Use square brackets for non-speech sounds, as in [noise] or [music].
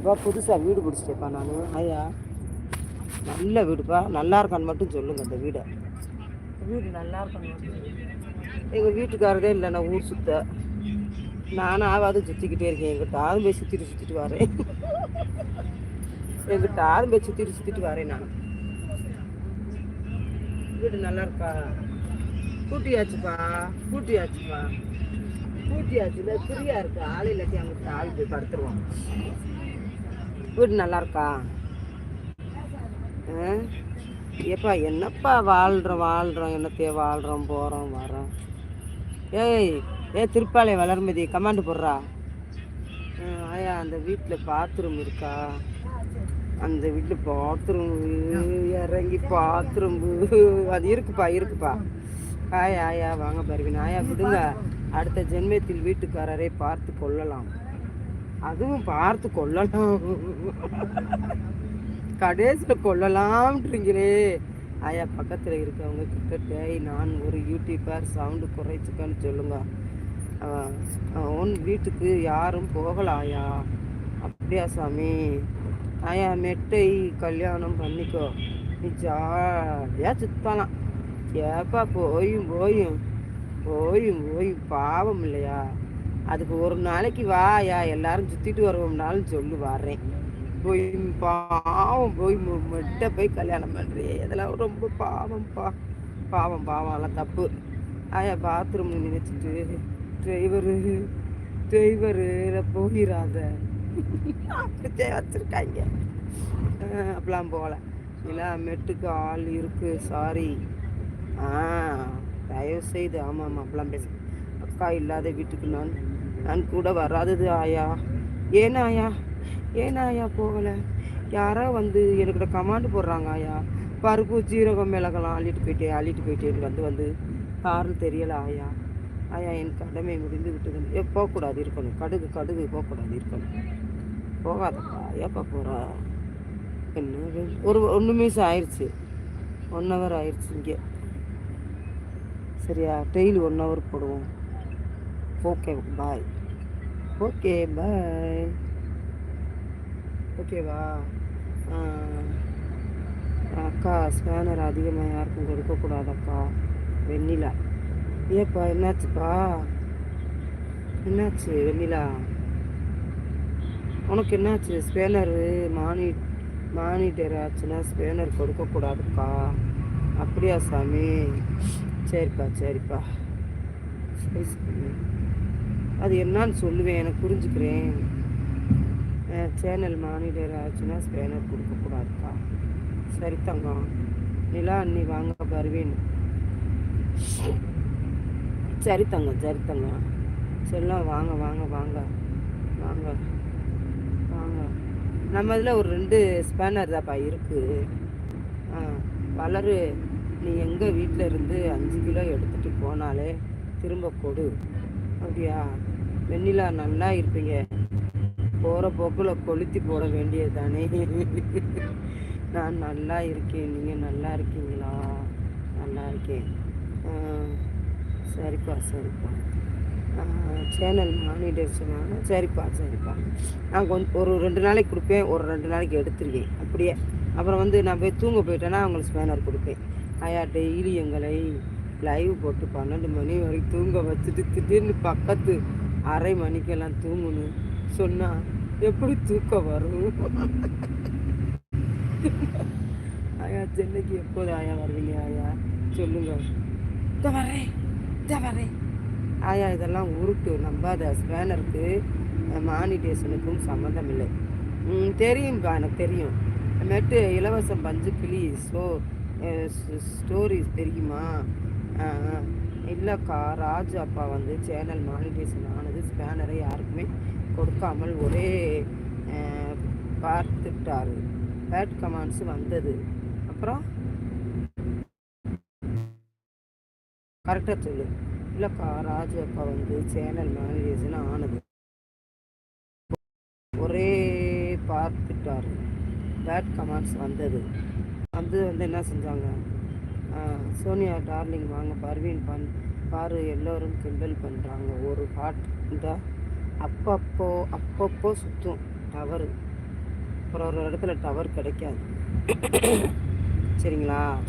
எப்பா புதுசாக வீடு பிடிச்சிட்டேப்பா நான். ஐயா. நல்ல வீடுப்பா. நல்லா இருக்கான்னு மட்டும் சொல்லுங்க இந்த வீடை. வீடு நல்லா இருக்கான்னு மட்டும் எங்கள் வீட்டுக்காரதே இல்லை நான் ஊர் சுத்த. நானும் ஆவாது சுற்றிக்கிட்டே இருக்கேன். எங்கிட்ட ஆதும் போய் சுற்றிட்டு சுற்றிட்டு வரேன். எங்கிட்ட ஆதும் போய் சுற்றிட்டு சுற்றிட்டு வரேன் நான். வீடு நல்லா இருக்கா? கூட்டியாச்சுப்பா கூட்டியாச்சுப்பா கூட்டியாச்சு இல்லை ஃப்ரீயா இருக்கு? ஆள் இல்லாட்டி அங்கிட்ட ஆள் போய் படுத்துருவான். வீடு நல்லா இருக்கா ஆ? ஏப்பா என்னப்பா வாழ்கிறோம் வாழ்கிறோம் என்னத்தையே வாழ்கிறோம் போகிறோம் வரோம் ஏய் ஏ திருப்பாலை வளர்மதி கமாண்டு போடுறா. ஆ, ஆயா அந்த வீட்டில் பாத்ரூம் இருக்கா? அந்த வீட்டில் பாத்ரூம் இறங்கி பாத்ரூம் அது இருக்குப்பா இருக்குப்பா. ஆயா ஆயா வாங்க பருவின். ஆயா விடுங்க. அடுத்த ஜென்மத்தில் வீட்டுக்காரரை பார்த்து கொள்ளலாம். அதுவும் பார்த்து கொள்ளலாம். கடைசியில் கொள்ளலாம்ன்றீங்களே ஆயா பக்கத்தில் இருக்கவங்க கிட்ட டேய் நான் ஒரு யூடியூபர் சவுண்டு குறைச்சிக்கன்னு சொல்லுங்க. உன் வீட்டுக்கு யாரும் போகலாயா? அப்படியா சாமி. ஆயா மெட்டை கல்யாணம் பண்ணிக்கோ. நீ ஜாலியாக சுத்தலாம். ஏப்பா போயும் போயும். போயும் போயும். பாவம் இல்லையா? அதுக்கு ஒரு நாளைக்கு வாயா எல்லாரும் சுற்றிட்டு வருவோம்னாலும் சொல்லு வர்றேன். போய் பாவம் போய் மு- மெட்ட போய் கல்யாணம் பண்ணுறியே இதெல்லாம் ரொம்ப பாவம்ப்பா. பாவம் பாவம் எல்லாம் தப்பு. ஆயா பாத்ரூம் நினைச்சிட்டு டிரைவரு டிரைவரு போகிறாத அப்படித்தான் வச்சுருக்காங்க. அப்படிலாம் போகல இல்லை மெட்டுக்கு ஆள் இருக்கு சாரி ஆ தயவு செய்து ஆமாம் ஆமாம் அப்படிலாம் பேச. அக்கா இல்லாத வீட்டுக்கு நான் நான் கூட வராதது ஆயா. ஏன் ஆயா? ஏன் ஆயா போகலை? யாரோ வந்து எனக்கு கமாண்டு போடுறாங்க ஆயா. பருப்பு ஜீரகம் மிளகெல்லாம் அள்ளிட்டு போயிட்டே அள்ளிட்டு போயிட்டேன்னு வந்து வந்து காரணம் தெரியலை ஆயா. ஆயா என் கடமை முடிந்து விட்டது. ஏ போகக்கூடாது இருக்கணும். கடுகு கடுகு போகக்கூடாது இருக்கணும். போகாதப்பா. ஏப்பா போகிறா என்ன ஒரு ஒன்று நிமிஷம் ஆயிடுச்சு ஒன் ஹவர் ஆயிடுச்சு இங்கே. சரியா? டெய்லி ஒன் ஹவர் போடுவோம். ஓகே பாய் ஓகே பாய் ஓகேவா அக்கா ஸ்பேனர் அதிகமாக யாருக்கும் கொடுக்கக்கூடாதக்கா. வெண்ணிலா. ஏப்பா என்னாச்சுப்பா? என்னாச்சு வெண்ணிலா? உனக்கு என்னாச்சு? ஸ்பேனரு மானி மானிட்டர் ஆச்சுன்னா ஸ்பேனர் கொடுக்கக்கூடாதுப்பா அப்படியா சாமி? சரிப்பா சரிப்பா. சரி சாமி. அது என்னான்னு சொல்லுவேன் எனக்கு புரிஞ்சுக்கிறேன். சேனல் மானிடர் ஆச்சுன்னா ஸ்பேனர் கொடுக்கக்கூடாதுப்பா சரி தங்கம் நிலா அண்ணி வாங்க வருவேன். சரி தங்கம் சரி தங்கம். செல்லம் வாங்க வாங்க வாங்க. வாங்க வாங்க. நம்ம இதில் ஒரு ரெண்டு ஸ்பேனர் தான்ப்பா இருக்குது ஆ வளரு. நீ எங்கள் வீட்டில் இருந்து அஞ்சு கிலோ எடுத்துகிட்டு போனாலே திரும்ப கொடு. அப்படியா? வெண்ணிலா நல்லா இருப்பீங்க. போகிற போக்கில் கொளுத்தி போட வேண்டியது தானே நான் நல்லா இருக்கேன். நீங்கள் நல்லா இருக்கீங்களா? நல்லா இருக்கேன். சரிப்பா சரிப்பா. சேனல் மானிட்டர் சரிப்பா சரிப்பா. நான் கொஞ்சம் ஒரு ரெண்டு நாளைக்கு கொடுப்பேன். ஒரு ரெண்டு நாளைக்கு எடுத்துருக்கேன் அப்படியே. அப்புறம் வந்து நான் போய் தூங்க போயிட்டேன்னா அவங்களுக்கு ஸ்பேனர் கொடுப்பேன். ஐயா டெய்லி எங்களை லைவ் போட்டு பன்னெண்டு மணி வரைக்கும் தூங்க வச்சுட்டு திடீர்னு பக்கத்து அரை மணிக்கெல்லாம் தூங்கணும். சொன்னால் எப்படி தூக்கம் வரும்? ஆயா சென்னைக்கு எப்போது ஆயா வருவீங்க ஆயா? சொல்லுங்க. வரேன் வரேன். ஆயா இதெல்லாம் உருட்டு நம்பாத. ஸ்பேனருக்கு மானிட்டேஷனுக்கும் சம்மந்தம் இல்லை ம், தெரியும்பா எனக்கு தெரியும். அப்புறமேட்டு இலவசம் பஞ்சு கிளி ஸ்டோ ஸ்டோரிஸ் தெரியுமா? ஆ, ஆ. இல்லைக்கா ராஜு அப்பா வந்து சேனல் மானிட்டேஷன் ஆனது ஸ்பேனரை யாருக்குமே கொடுக்காமல் ஒரே பார்த்துட்டாரு. பேட் கமாண்ட்ஸ் வந்தது. அப்புறம் கரெக்டாக சொல்லு. இல்லைக்கா ராஜு அப்பா வந்து சேனல் மானிட்டேஷன் ஆனது. ஒரே பார்த்துட்டாரு. பேட் கமாண்ட்ஸ் வந்தது. வந்து வந்து என்ன செஞ்சாங்க? சோனியா டார்லிங் வாங்க பர்வீன் பண் பாரு எல்லோரும் கிண்டல் பண்ணுறாங்க ஒரு ஹாட் இந்த அப்பப்போ அப்பப்போ சுற்றும் டவரு. அப்புறம் ஒரு இடத்துல டவர் கிடைக்காது. [coughs] சரிங்களா?